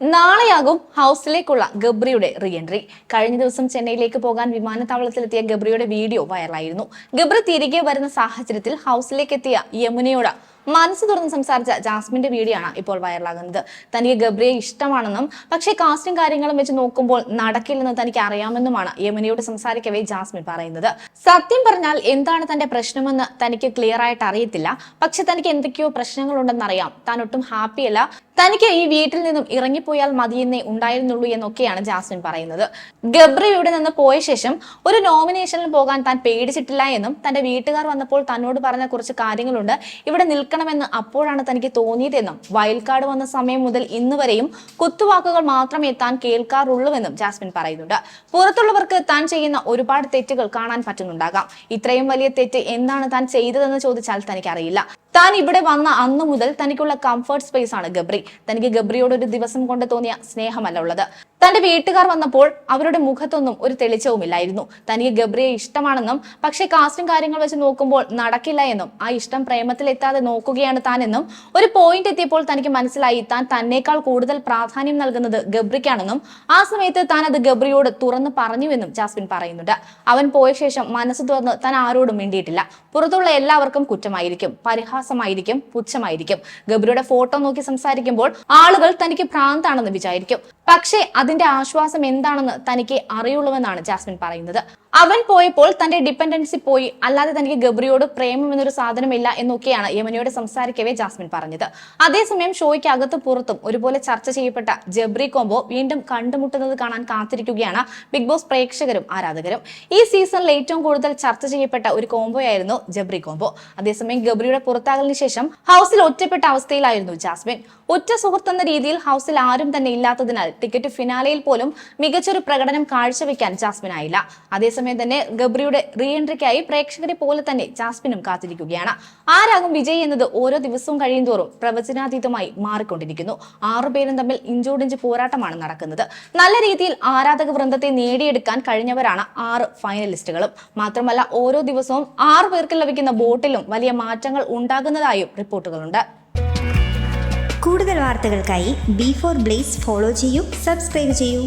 നാളെയാകും ഹൗസിലേക്കുള്ള ഗബ്രിയുടെ re entry കഴിഞ്ഞ ദിവസം ചെന്നൈയിലേക്ക് പോകാൻ വിമാനത്താവളത്തിലെത്തിയ ഗബ്രിയുടെ വീഡിയോ വൈറലായിരുന്നു. ഗബ്രി തിരികെ വരുന്ന സാഹചര്യത്തിൽ ഹൗസിലേക്ക് എത്തിയ യമുനയോട് മനസ്സ് തുറന്ന് സംസാരിച്ച ജാസ്മിന്റെ വീഡിയോ ആണ് ഇപ്പോൾ വൈറലാകുന്നത്. തനിക്ക് ഗബ്രിയെ ഇഷ്ടമാണെന്നും പക്ഷേ കാസ്റ്റിംഗ് കാര്യങ്ങളും വെച്ച് നോക്കുമ്പോൾ നടക്കില്ലെന്ന് തനിക്ക് അറിയാമെന്നുമാണ് യമുനയോട് സംസാരിക്കവേ ജാസ്മിൻ പറയുന്നത്. സത്യം പറഞ്ഞാൽ എന്താണ് തന്റെ പ്രശ്നമെന്ന് തനിക്ക് ക്ലിയർ ആയിട്ട് അറിയത്തില്ല. പക്ഷെ തനിക്ക് എന്തൊക്കെയോ പ്രശ്നങ്ങളുണ്ടെന്നറിയാം. താൻ ഒട്ടും ഹാപ്പിയല്ല തനിക്ക് ഈ വീട്ടിൽ നിന്നും ഇറങ്ങിപ്പോയാൽ മതിയെന്നേ ഉണ്ടായിരുന്നുള്ളൂ എന്നൊക്കെയാണ് ജാസ്മിൻ പറയുന്നത്. ഗബ്രി ഇവിടെ നിന്ന് പോയ ശേഷം ഒരു നോമിനേഷനിൽ പോകാൻ താൻ പേടിച്ചിട്ടില്ല എന്നും തന്റെ വീട്ടുകാർ വന്നപ്പോൾ തന്നോട് പറഞ്ഞ കുറച്ച് കാര്യങ്ങളുണ്ട്. ഇവിടെ നിൽക്കണമെന്ന് അപ്പോഴാണ് തനിക്ക് തോന്നിയതെന്നും വയൽക്കാട് വന്ന സമയം മുതൽ ഇന്ന് വരെയും കുത്തുവാക്കുകൾ മാത്രമേ താൻ കേൾക്കാറുള്ളൂവെന്നും ജാസ്മിൻ പറയുന്നുണ്ട്. പുറത്തുള്ളവർക്ക് താൻ ചെയ്യുന്ന ഒരുപാട് തെറ്റുകൾ കാണാൻ പറ്റുന്നുണ്ടാകാം. ഇത്രയും വലിയ തെറ്റ് എന്താണ് താൻ ചെയ്തതെന്ന് ചോദിച്ചാൽ തനിക്കറിയില്ല. താൻ ഇവിടെ വന്ന അന്നു മുതൽ തനിക്കുള്ള കംഫർട്ട് സ്പേസ് ആണ് ഗബ്രി. തനിക്ക് ഗബ്രിയോട് ഒരു ദിവസം കൊണ്ട് തോന്നിയ സ്നേഹമല്ല ഉള്ളത്. തന്റെ വീട്ടുകാർ വന്നപ്പോൾ അവരുടെ മുഖത്തൊന്നും ഒരു തെളിച്ചവുമില്ലായിരുന്നു തനിക്ക് ഗബ്രിയെ ഇഷ്ടമാണെന്നും പക്ഷേ കാസ്റ്റും കാര്യങ്ങൾ വെച്ച് നോക്കുമ്പോൾ നടക്കില്ല എന്നും ആ ഇഷ്ടം പ്രേമത്തിൽ എത്താതെ നോക്കുകയാണ് താനെന്നും ഒരു പോയിന്റ് എത്തിയപ്പോൾ തനിക്ക് മനസ്സിലായി താൻ തന്നേക്കാൾ കൂടുതൽ പ്രാധാന്യം നൽകുന്നത് ഗബ്രിക്കാണെന്നും ആ സമയത്ത് താൻ അത് ഗബ്രിയോട് തുറന്നു പറഞ്ഞുവെന്നും ജാസ്മിൻ പറയുന്നുണ്ട്. അവൻ പോയ ശേഷം മനസ്സ് തുറന്ന് താൻ ആരോടും മിണ്ടിയിട്ടില്ല. പുറത്തുള്ള എല്ലാവർക്കും കുറ്റമായിരിക്കും. പരിഹാസമായിരിക്കും പുച്ഛമായിരിക്കും. ഗബ്രിയുടെ ഫോട്ടോ നോക്കി സംസാരിക്കുമ്പോൾ ആളുകൾ തനിക്ക് ഭ്രാന്താണെന്ന് വിചാരിക്കും. പക്ഷേ അതിന്റെ ആശ്വാസം എന്താണെന്ന് തനിക്ക് അറിയുള്ളൂവെന്നാണ് ജാസ്മിൻ പറയുന്നത്. അവൻ പോയപ്പോൾ തന്റെ ഡിപ്പെൻഡൻസി പോയി. അല്ലാതെ തനിക്ക് ഗബ്രിയോട് പ്രേമം എന്നൊരു സാധനമില്ല എന്നൊക്കെയാണ് യമനിയോട് സംസാരിക്കവേ ജാസ്മിൻ പറഞ്ഞത്. അതേസമയം ഷോയ്ക്ക് അകത്ത് പുറത്തും ഒരുപോലെ ചർച്ച ചെയ്യപ്പെട്ട ജബ്രി കോംബോ വീണ്ടും കണ്ടുമുട്ടുന്നത് കാണാൻ കാത്തിരിക്കുകയാണ് ബിഗ് ബോസ് പ്രേക്ഷകരും ആരാധകരും. ഈ സീസണിൽ ഏറ്റവും കൂടുതൽ ചർച്ച ചെയ്യപ്പെട്ട ഒരു കോംബോയായിരുന്നു ജബ്രി കോംബോ. അതേസമയം ഗബ്രിയുടെ പുറത്താകലിന് ശേഷം ഹൗസിൽ ഒറ്റപ്പെട്ട അവസ്ഥയിലായിരുന്നു ജാസ്മിൻ. ഒറ്റ സുഹൃത്തെന്ന രീതിയിൽ ഹൗസിൽ ആരും തന്നെ ഇല്ലാത്തതിനാൽ ടിക്കറ്റ് ഫിനാലയിൽ പോലും മികച്ചൊരു പ്രകടനം കാഴ്ചവെക്കാൻ ജാസ്മിൻ ആയില്ല ജാസ്മിനായില്ല അതേസമയം തന്നെ ഗബ്രിയുടെ റീ എൻട്രിക്കായി പ്രേക്ഷകരെ പോലെ തന്നെ ജാസ്മിനും കാത്തിരിക്കുകയാണ്. ആരാകും വിജയ് എന്നത് ഓരോ ദിവസവും കഴിയുന്തോറും പ്രവചനാതീതമായി മാറിക്കൊണ്ടിരിക്കുന്നു. ആറുപേരും തമ്മിൽ ഇഞ്ചോടിഞ്ച് പോരാട്ടമാണ് നടക്കുന്നത്. നല്ല രീതിയിൽ ആരാധക വൃന്ദത്തെ നേടിയെടുക്കാൻ കഴിഞ്ഞവരാണ് ആറ് ഫൈനലിസ്റ്റുകളും മാത്രമല്ല ഓരോ ദിവസവും ആറു പേർക്ക് ലഭിക്കുന്ന ബോട്ടിലും വലിയ മാറ്റങ്ങൾ ഉണ്ടാകുന്നതായും റിപ്പോർട്ടുകളുണ്ട്. കൂടുതൽ വാർത്തകൾക്കായി ബി ഫോർ ബ്ലേസ് ഫോളോ ചെയ്യൂ സബ്സ്ക്രൈബ് ചെയ്യൂ.